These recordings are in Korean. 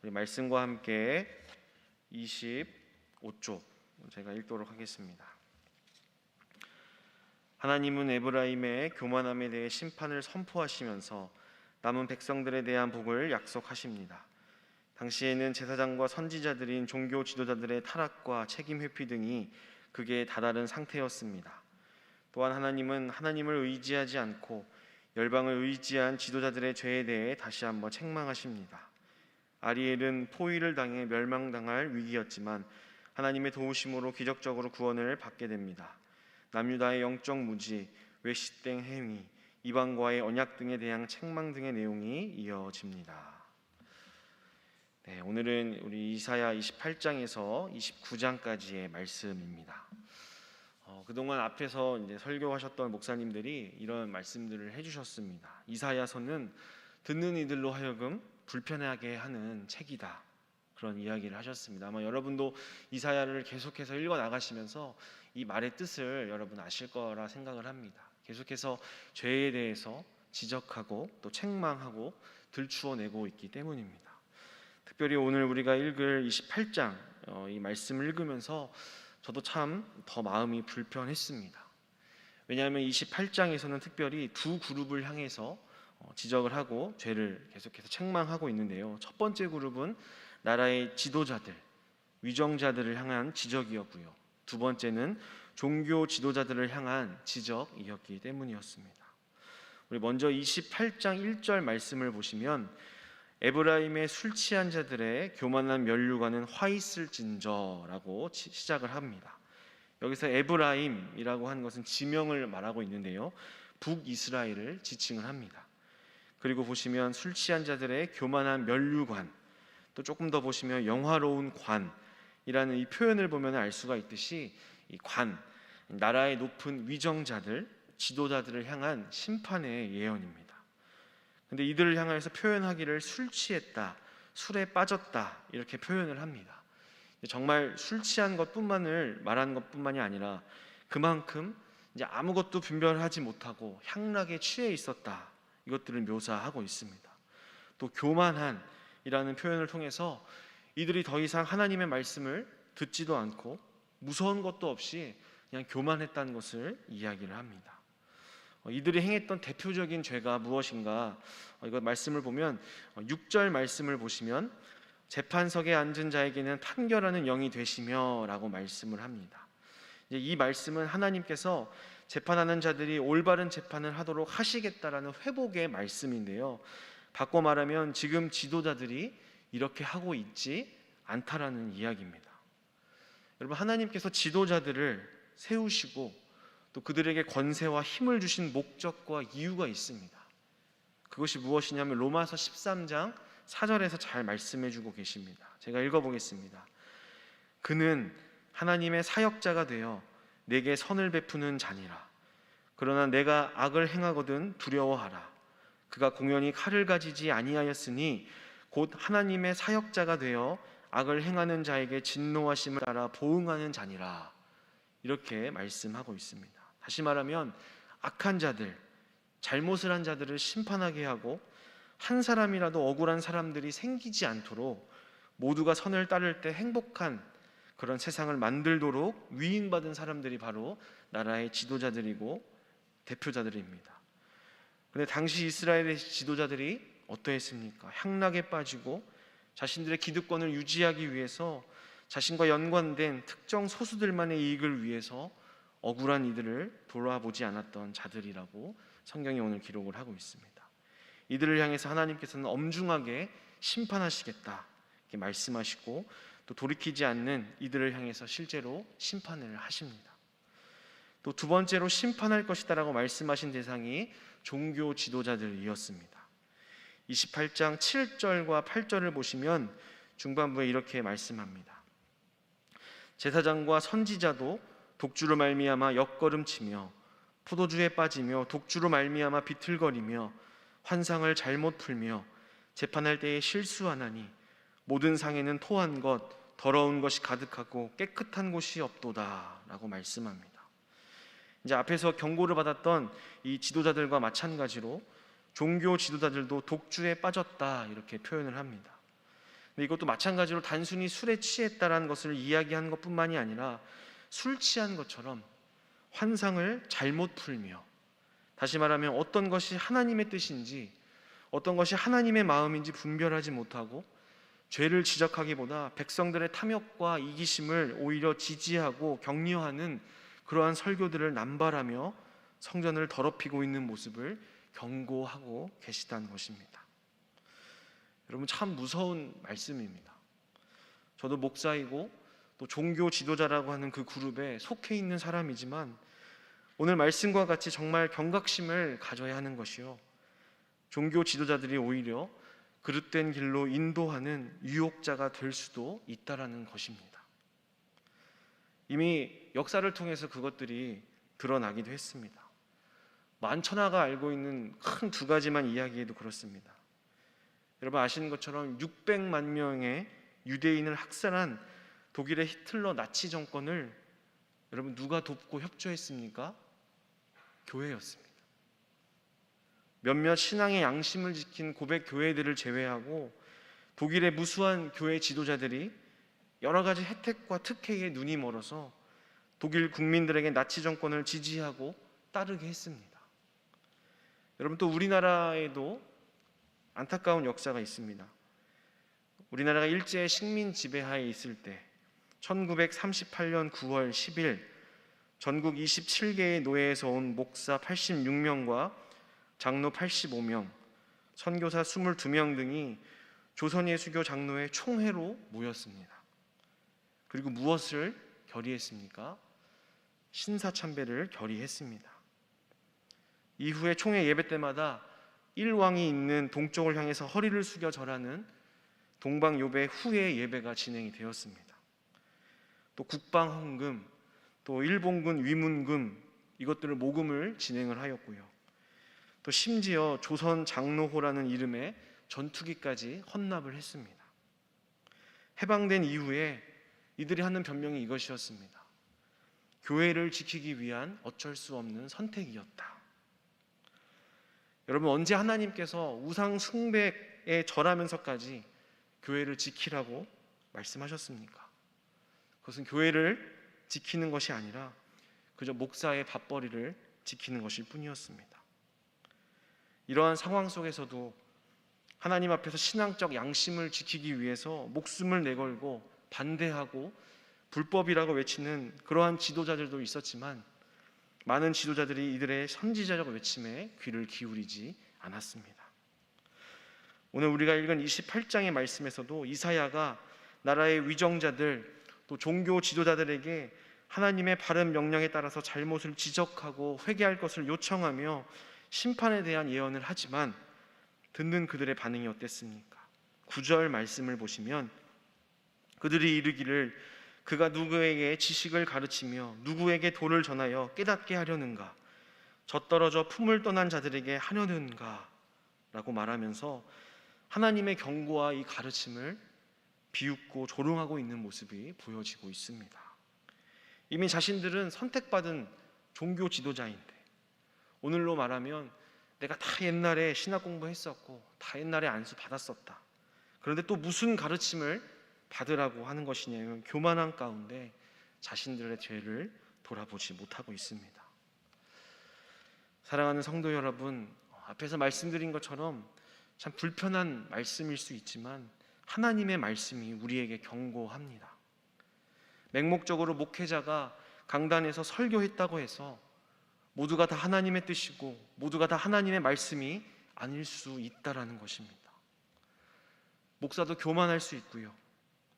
우리 말씀과 함께 25쪽 제가 읽도록 하겠습니다. 하나님은 에브라임의 교만함에 대해 심판을 선포하시면서 남은 백성들에 대한 복을 약속하십니다. 당시에는 제사장과 선지자들인 종교 지도자들의 타락과 책임 회피 등이 극에 다다른 상태였습니다. 또한 하나님은 하나님을 의지하지 않고 열방을 의지한 지도자들의 죄에 대해 다시 한번 책망하십니다. 아리엘은 포위를 당해 멸망당할 위기였지만 하나님의 도우심으로 기적적으로 구원을 받게 됩니다. 남유다의 영적 무지, 외식된 행위, 이방과의 언약 등에 대한 책망 등의 내용이 이어집니다. 네, 오늘은 우리 이사야 28장에서 29장까지의 말씀입니다. 어, 그동안 앞에서 이제 설교하셨던 목사님들이 이런 말씀들을 해주셨습니다. 이사야서는 듣는 이들로 하여금 불편하게 하는 책이다. 그런 이야기를 하셨습니다. 아마 여러분도 이사야를 계속해서 읽어 나가시면서 이 말의 뜻을 여러분 아실 거라 생각을 합니다. 계속해서 죄에 대해서 지적하고 또 책망하고 들추어내고 있기 때문입니다. 특별히 오늘 우리가 읽을 28장 어, 이 말씀을 읽으면서 저도 참 더 마음이 불편했습니다. 왜냐하면 28장에서는 특별히 두 그룹을 향해서 어, 지적을 하고 죄를 계속해서 책망하고 있는데요. 첫 번째 그룹은 나라의 지도자들, 위정자들을 향한 지적이었고요. 두 번째는 종교 지도자들을 향한 지적이었기 때문이었습니다. 우리 먼저 28장 1절 말씀을 보시면 에브라임의 술 취한 자들의 교만한 면류관은 화 있을진저라고 시작을 합니다. 여기서 에브라임이라고 하는 것은 지명을 말하고 있는데요. 북이스라엘을 지칭을 합니다. 그리고 보시면 술 취한 자들의 교만한 면류관 또 조금 더 보시면 영화로운 관이라는 이 표현을 보면 알 수가 있듯이 이 관, 나라의 높은 위정자들, 지도자들을 향한 심판의 예언입니다. 근데 이들을 향해서 표현하기를 술 취했다, 술에 빠졌다 이렇게 표현을 합니다. 정말 술 취한 것뿐만을 말하는 것뿐만이 아니라 그만큼 이제 아무것도 분별하지 못하고 향락에 취해 있었다 이것들을 묘사하고 있습니다. 또 교만한이라는 표현을 통해서 이들이 더 이상 하나님의 말씀을 듣지도 않고 무서운 것도 없이 그냥 교만했다는 것을 이야기를 합니다. 어, 이들이 행했던 대표적인 죄가 무엇인가? 어, 이거 말씀을 보면 6절 말씀을 보시면 재판석에 앉은 자에게는 판결하는 영이 되시며라고 말씀을 합니다. 이 말씀은 하나님께서 재판하는 자들이 올바른 재판을 하도록 하시겠다라는 회복의 말씀인데요. 바꿔 말하면 지금 지도자들이 이렇게 하고 있지 않다라는 이야기입니다. 여러분 하나님께서 지도자들을 세우시고 또 그들에게 권세와 힘을 주신 목적과 이유가 있습니다. 그것이 무엇이냐면 로마서 13장 4절에서 잘 말씀해 주고 계십니다. 제가 읽어 보겠습니다. 그는 하나님의 사역자가 되어 내게 선을 베푸는 자니라. 그러나 내가 악을 행하거든 두려워하라. 그가 공연히 칼을 가지지 아니하였으니 곧 하나님의 사역자가 되어 악을 행하는 자에게 진노하심을 알아 보응하는 자니라. 이렇게 말씀하고 있습니다. 다시 말하면 악한 자들, 잘못을 한 자들을 심판하게 하고 한 사람이라도 억울한 사람들이 생기지 않도록 모두가 선을 따를 때 행복한 그런 세상을 만들도록 위임받은 사람들이 바로 나라의 지도자들이고 대표자들입니다. 그런데 당시 이스라엘의 지도자들이 어떠했습니까? 향락에 빠지고 자신들의 기득권을 유지하기 위해서 자신과 연관된 특정 소수들만의 이익을 위해서 억울한 이들을 돌아보지 않았던 자들이라고 성경이 오늘 기록을 하고 있습니다. 이들을 향해서 하나님께서는 엄중하게 심판하시겠다 이렇게 말씀하시고 또 돌이키지 않는 이들을 향해서 실제로 심판을 하십니다. 또 두 번째로 심판할 것이다라고 말씀하신 대상이 종교 지도자들이었습니다. 28장 7절과 8절을 보시면 중반부에 이렇게 말씀합니다. 제사장과 선지자도 독주로 말미암아 옆걸음치며 포도주에 빠지며 독주로 말미암아 비틀거리며 환상을 잘못 풀며 재판할 때에 실수하나니 모든 상에는 토한 것 더러운 것이 가득하고 깨끗한 곳이 없도다라고 말씀합니다. 이제 앞에서 경고를 받았던 이 지도자들과 마찬가지로 종교 지도자들도 독주에 빠졌다 이렇게 표현을 합니다. 이것도 마찬가지로 단순히 술에 취했다라는 것을 이야기하는 것뿐만이 아니라 술 취한 것처럼 환상을 잘못 풀며 다시 말하면 어떤 것이 하나님의 뜻인지 어떤 것이 하나님의 마음인지 분별하지 못하고 죄를 지적하기보다 백성들의 탐욕과 이기심을 오히려 지지하고 격려하는 그러한 설교들을 남발하며 성전을 더럽히고 있는 모습을 경고하고 계시다는 것입니다. 여러분 참 무서운 말씀입니다. 저도 목사이고 또 종교 지도자라고 하는 그 그룹에 속해 있는 사람이지만 오늘 말씀과 같이 정말 경각심을 가져야 하는 것이요. 종교 지도자들이 오히려 그릇된 길로 인도하는 유혹자가 될 수도 있다라는 것입니다. 이미 역사를 통해서 그것들이 드러나기도 했습니다. 만천하가 알고 있는 큰 두 가지만 이야기해도 그렇습니다. 여러분 아시는 것처럼 600만 명의 유대인을 학살한 독일의 히틀러 나치 정권을 여러분 누가 돕고 협조했습니까? 교회였습니다. 몇몇 신앙의 양심을 지킨 고백 교회들을 제외하고 독일의 무수한 교회 지도자들이 여러 가지 혜택과 특혜에 눈이 멀어서 독일 국민들에게 나치 정권을 지지하고 따르게 했습니다. 여러분 또 우리나라에도 안타까운 역사가 있습니다. 우리나라가 일제 식민 지배하에 있을 때 1938년 9월 10일 전국 27개의 노예에서 온 목사 86명과 장로 85명, 선교사 22명 등이 조선 예수교 장로회 총회로 모였습니다. 그리고 무엇을 결의했습니까? 신사 참배를 결의했습니다. 이후에 총회 예배 때마다 일왕이 있는 동쪽을 향해서 허리를 숙여 절하는 동방 요배 후의 예배가 진행이 되었습니다. 또 국방 헌금, 또 일본군 위문금 이것들을 모금을 진행을 하였고요. 또 심지어 조선 장로호라는 이름의 전투기까지 헌납을 했습니다. 해방된 이후에 이들이 하는 변명이 이것이었습니다. 교회를 지키기 위한 어쩔 수 없는 선택이었다. 여러분 언제 하나님께서 우상 숭배에 절하면서까지 교회를 지키라고 말씀하셨습니까? 그것은 교회를 지키는 것이 아니라 그저 목사의 밥벌이를 지키는 것일 뿐이었습니다. 이러한 상황 속에서도 하나님 앞에서 신앙적 양심을 지키기 위해서 목숨을 내걸고 반대하고 불법이라고 외치는 그러한 지도자들도 있었지만 많은 지도자들이 이들의 선지자적 외침에 귀를 기울이지 않았습니다. 오늘 우리가 읽은 28장의 말씀에서도 이사야가 나라의 위정자들 또 종교 지도자들에게 하나님의 바른 명령에 따라서 잘못을 지적하고 회개할 것을 요청하며 심판에 대한 예언을 하지만 듣는 그들의 반응이 어땠습니까? 9절 말씀을 보시면 그들이 이르기를 그가 누구에게 지식을 가르치며 누구에게 도를 전하여 깨닫게 하려는가 젖떨어져 품을 떠난 자들에게 하려는가 라고 말하면서 하나님의 경고와 이 가르침을 비웃고 조롱하고 있는 모습이 보여지고 있습니다. 이미 자신들은 선택받은 종교 지도자인데 오늘로 말하면 내가 다 옛날에 신학 공부했었고 다 옛날에 안수 받았었다. 그런데 또 무슨 가르침을 받으라고 하는 것이냐면 교만한 가운데 자신들의 죄를 돌아보지 못하고 있습니다. 사랑하는 성도 여러분, 앞에서 말씀드린 것처럼 참 불편한 말씀일 수 있지만 하나님의 말씀이 우리에게 경고합니다. 맹목적으로 목회자가 강단에서 설교했다고 해서 모두가 다 하나님의 뜻이고 모두가 다 하나님의 말씀이 아닐 수 있다라는 것입니다. 목사도 교만할 수 있고요.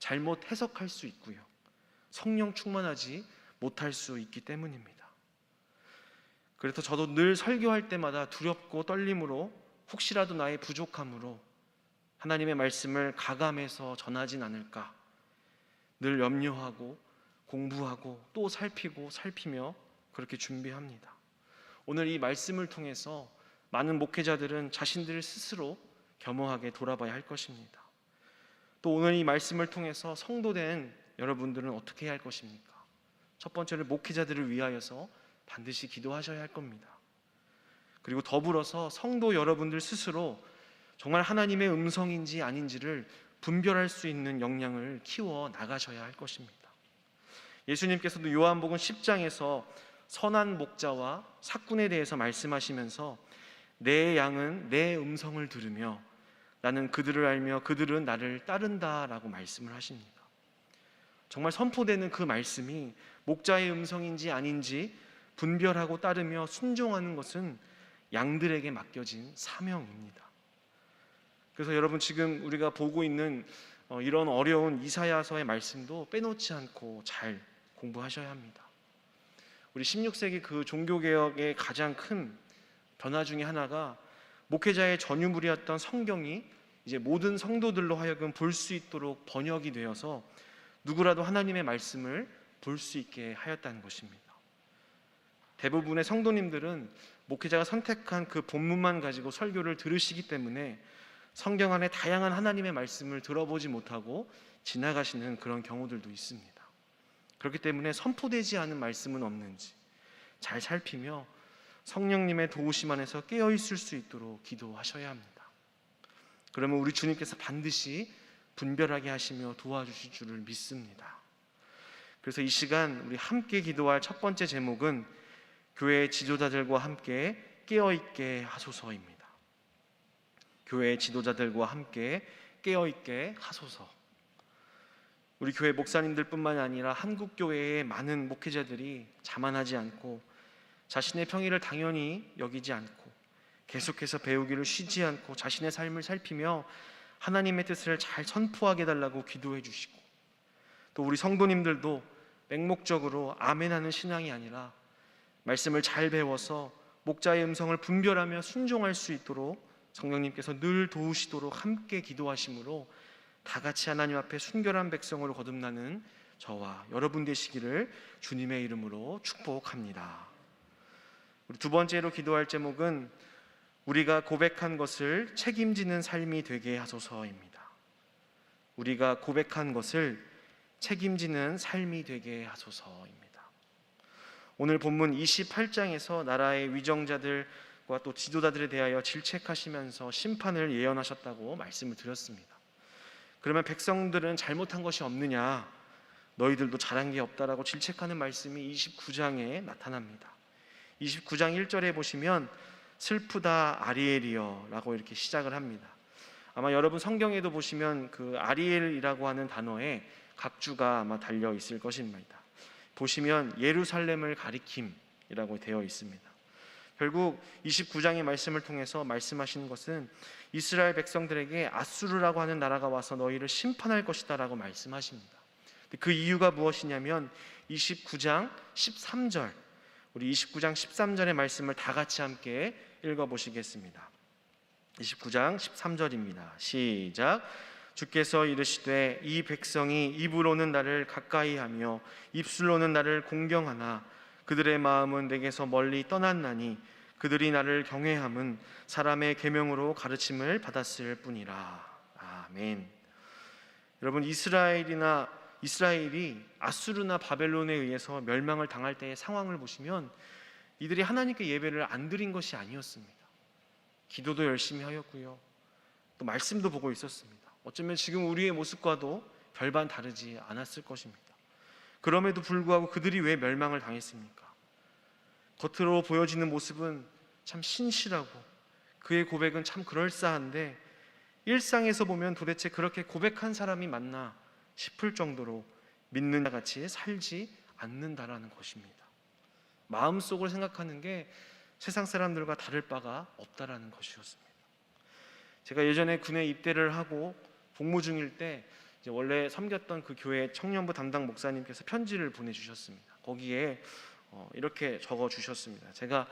잘못 해석할 수 있고요. 성령 충만하지 못할 수 있기 때문입니다. 그래서 저도 늘 설교할 때마다 두렵고 떨림으로 혹시라도 나의 부족함으로 하나님의 말씀을 가감해서 전하진 않을까 늘 염려하고 공부하고 또 살피고 살피며 그렇게 준비합니다. 오늘 이 말씀을 통해서 많은 목회자들은 자신들 스스로 겸허하게 돌아봐야 할 것입니다. 또 오늘 이 말씀을 통해서 성도된 여러분들은 어떻게 해야 할 것입니까? 첫 번째로 목회자들을 위하여서 반드시 기도하셔야 할 겁니다. 그리고 더불어서 성도 여러분들 스스로 정말 하나님의 음성인지 아닌지를 분별할 수 있는 역량을 키워 나가셔야 할 것입니다. 예수님께서도 요한복음 10장에서 선한 목자와 사꾼에 대해서 말씀하시면서 내 양은 내 음성을 들으며 나는 그들을 알며 그들은 나를 따른다라고 말씀을 하십니다. 정말 선포되는 그 말씀이 목자의 음성인지 아닌지 분별하고 따르며 순종하는 것은 양들에게 맡겨진 사명입니다. 그래서 여러분 지금 우리가 보고 있는 어, 이런 어려운 이사야서의 말씀도 빼놓지 않고 잘 공부하셔야 합니다. 우리 16세기 그 종교 개혁의 가장 큰 변화 중에 하나가 목회자의 전유물이었던 성경이 이제 모든 성도들로 하여금 볼 수 있도록 번역이 되어서 누구라도 하나님의 말씀을 볼 수 있게 하였다는 것입니다. 대부분의 성도님들은 목회자가 선택한 그 본문만 가지고 설교를 들으시기 때문에 성경 안에 다양한 하나님의 말씀을 들어보지 못하고 지나가시는 그런 경우들도 있습니다. 그렇기 때문에 선포되지 않은 말씀은 없는지 잘 살피며 성령님의 도우심 안에서 깨어 있을 수 있도록 기도하셔야 합니다. 그러면 우리 주님께서 반드시 분별하게 하시며 도와주실 줄을 믿습니다. 그래서 이 시간 우리 함께 기도할 첫 번째 제목은 교회 지도자들과 함께 깨어 있게 하소서입니다. 교회 지도자들과 함께 깨어 있게 하소서. 우리 교회 목사님들뿐만 아니라 한국 교회의 많은 목회자들이 자만하지 않고 자신의 평의를 당연히 여기지 않고 계속해서 배우기를 쉬지 않고 자신의 삶을 살피며 하나님의 뜻을 잘 선포하게 달라고 기도해 주시고 또 우리 성도님들도 맹목적으로 아멘하는 신앙이 아니라 말씀을 잘 배워서 목자의 음성을 분별하며 순종할 수 있도록 성령님께서 늘 도우시도록 함께 기도하심으로 다 같이 하나님 앞에 순결한 백성으로 거듭나는 저와 여러분 되시기를 주님의 이름으로 축복합니다. 우리 두 번째로 기도할 제목은 우리가 고백한 것을 책임지는 삶이 되게 하소서입니다. 우리가 고백한 것을 책임지는 삶이 되게 하소서입니다. 오늘 본문 28장에서 나라의 위정자들과 또 지도자들에 대하여 질책하시면서 심판을 예언하셨다고 말씀을 드렸습니다. 그러면 백성들은 잘못한 것이 없느냐? 너희들도 잘한 게 없다라고 질책하는 말씀이 29장에 나타납니다. 29장 1절에 보시면 슬프다 아리엘이여라고 이렇게 시작을 합니다. 아마 여러분 성경에도 보시면 그 아리엘이라고 하는 단어에 각주가 아마 달려 있을 것입니다. 보시면 예루살렘을 가리킴이라고 되어 있습니다. 결국 29장의 말씀을 통해서 말씀하시는 것은 이스라엘 백성들에게 아수르라고 하는 나라가 와서 너희를 심판할 것이다라고 말씀하십니다. 그 이유가 무엇이냐면 29장 13절 우리 29장 13절의 말씀을 다 같이 함께 읽어 보시겠습니다. 29장 13절입니다. 시작. 주께서 이르시되 이 백성이 입으로는 나를 가까이 하며 입술로는 나를 공경하나 그들의 마음은 내게서 멀리 떠났나니 그들이 나를 경외함은 사람의 계명으로 가르침을 받았을 뿐이라. 아멘. 여러분 이스라엘이나 이스라엘이 아수르나 바벨론에 의해서 멸망을 당할 때의 상황을 보시면 이들이 하나님께 예배를 안 드린 것이 아니었습니다. 기도도 열심히 하였고요. 또 말씀도 보고 있었습니다. 어쩌면 지금 우리의 모습과도 별반 다르지 않았을 것입니다. 그럼에도 불구하고 그들이 왜 멸망을 당했습니까? 겉으로 보여지는 모습은 참 신실하고 그의 고백은 참 그럴싸한데 일상에서 보면 도대체 그렇게 고백한 사람이 맞나 싶을 정도로 믿는 자 같이 살지 않는다라는 것입니다. 마음속을 생각하는 게 세상 사람들과 다를 바가 없다라는 것이었습니다. 제가 예전에 군에 입대를 하고 복무 중일 때 원래 섬겼던 그 교회 청년부 담당 목사님께서 편지를 보내주셨습니다. 거기에 어, 이렇게 적어 주셨습니다. 제가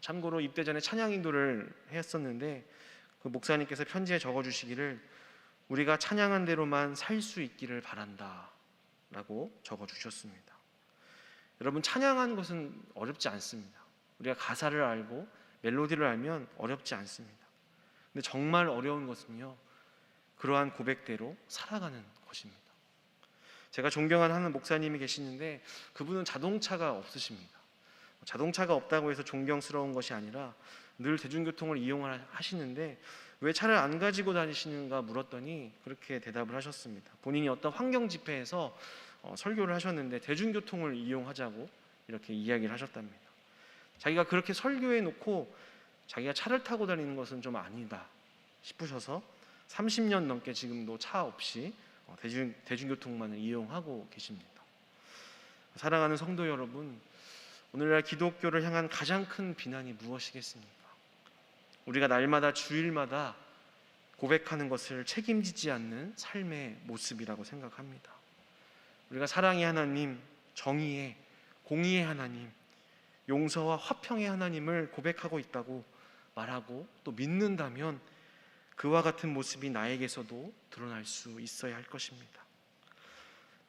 참고로 입대 전에 찬양 인도를 했었는데 그 목사님께서 편지에 적어 주시기를 우리가 찬양한 대로만 살 수 있기를 바란다라고 적어 주셨습니다. 여러분 찬양하는 것은 어렵지 않습니다. 우리가 가사를 알고 멜로디를 알면 어렵지 않습니다. 근데 정말 어려운 것은요. 그러한 고백대로 살아가는 것입니다. 제가 존경하는 한 목사님이 계시는데 그분은 자동차가 없으십니다. 자동차가 없다고 해서 존경스러운 것이 아니라 늘 대중교통을 이용하시는데 왜 차를 안 가지고 다니시는가 물었더니 그렇게 대답을 하셨습니다. 본인이 어떤 환경 집회에서 어, 설교를 하셨는데 대중교통을 이용하자고 이렇게 이야기를 하셨답니다. 자기가 그렇게 설교해 놓고 자기가 차를 타고 다니는 것은 좀 아니다 싶으셔서 30년 넘게 지금도 차 없이 어, 대중 대중교통만을 이용하고 계십니다. 사랑하는 성도 여러분, 오늘날 기독교를 향한 가장 큰 비난이 무엇이겠습니까? 우리가 날마다 주일마다 고백하는 것을 책임지지 않는 삶의 모습이라고 생각합니다. 우리가 사랑의 하나님, 정의의 공의의 하나님, 용서와 화평의 하나님을 고백하고 있다고 말하고 또 믿는다면 그와 같은 모습이 나에게서도 드러날 수 있어야 할 것입니다.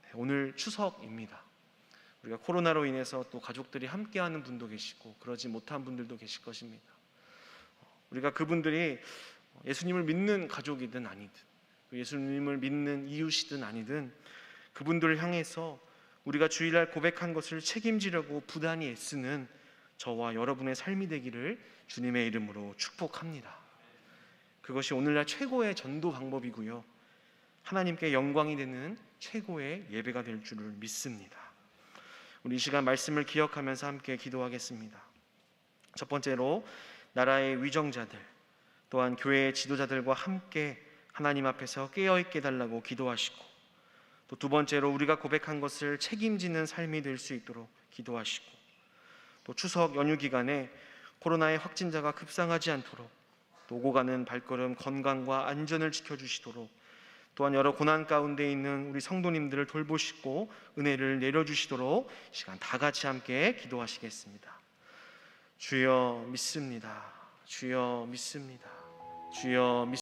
네, 오늘 추석입니다. 우리가 코로나로 인해서 또 가족들이 함께하는 분도 계시고 그러지 못한 분들도 계실 것입니다. 우리가 그분들이 예수님을 믿는 가족이든 아니든 예수님을 믿는 이웃이든 아니든 그분들을 향해서 우리가 주일날 고백한 것을 책임지려고 부단히 애쓰는 저와 여러분의 삶이 되기를 주님의 이름으로 축복합니다. 그것이 오늘날 최고의 전도 방법이고요. 하나님께 영광이 되는 최고의 예배가 될 줄을 믿습니다. 우리 이 시간 말씀을 기억하면서 함께 기도하겠습니다. 첫 번째로 나라의 위정자들 또한 교회의 지도자들과 함께 하나님 앞에서 깨어 있게 달라고 기도하시고 또 두 번째로 우리가 고백한 것을 책임지는 삶이 될 수 있도록 기도하시고 또 추석 연휴 기간에 코로나의 확진자가 급상하지 않도록 또 오고 가는 발걸음 건강과 안전을 지켜주시도록 또한 여러 고난 가운데 있는 우리 성도님들을 돌보시고 은혜를 내려주시도록 시간 다 같이 함께 기도하시겠습니다. 주여 믿습니다. 주여 믿습니다. 주여 믿